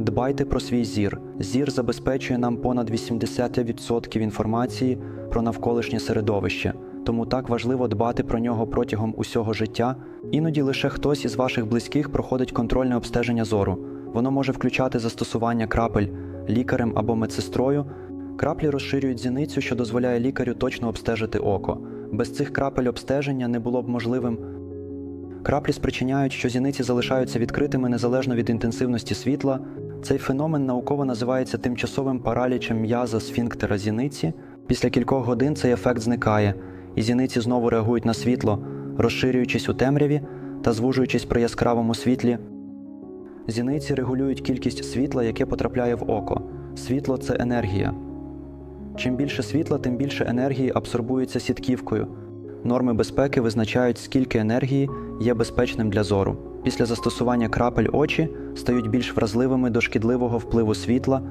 Дбайте про свій зір. Зір забезпечує нам понад 80% інформації про навколишнє середовище, тому так важливо дбати про нього протягом усього життя. Іноді лише хтось із ваших близьких проходить контрольне обстеження зору. Воно може включати застосування крапель лікарем або медсестрою. Краплі розширюють зіницю, що дозволяє лікарю точно обстежити око. Без цих крапель обстеження не було б можливим Краплі спричиняють, що зіниці залишаються відкритими незалежно від інтенсивності світла. Цей феномен науково називається тимчасовим паралічем м'яза сфінктера зіниці. Після кількох годин цей ефект зникає, і зіниці знову реагують на світло, розширюючись у темряві та звужуючись при яскравому світлі. Зіниці регулюють кількість світла, яке потрапляє в око. Світло це енергія. Чим більше світла, тим більше енергії абсорбується сітківкою. Норми безпеки визначають, скільки енергії є безпечним для зору. Після застосування крапель очі стають більш вразливими до шкідливого впливу світла.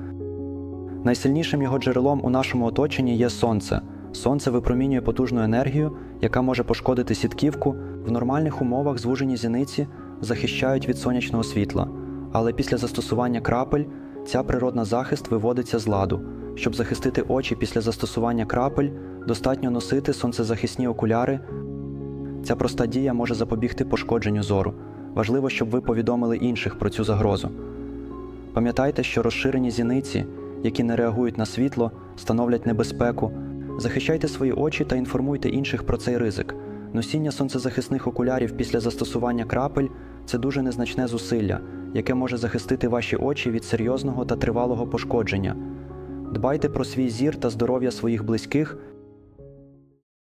Найсильнішим його джерелом у нашому оточенні є сонце. Сонце випромінює потужну енергію, яка може пошкодити сітківку. В нормальних умовах звужені зіниці захищають від сонячного світла, але після застосування крапель ця природна захист виводиться з ладу. Щоб захистити очі після застосування крапель, достатньо носити сонцезахисні окуляри. Ця проста дія може запобігти пошкодженню зору. Важливо, щоб ви повідомили інших про цю загрозу. Пам'ятайте, що розширені зіниці, які не реагують на світло, становлять небезпеку. Захищайте свої очі та інформуйте інших про цей ризик. Носіння сонцезахисних окулярів після застосування крапель це дуже незначне зусилля, яке може захистити ваші очі від серйозного та тривалого пошкодження. Дбайте про свій зір та здоров'я своїх близьких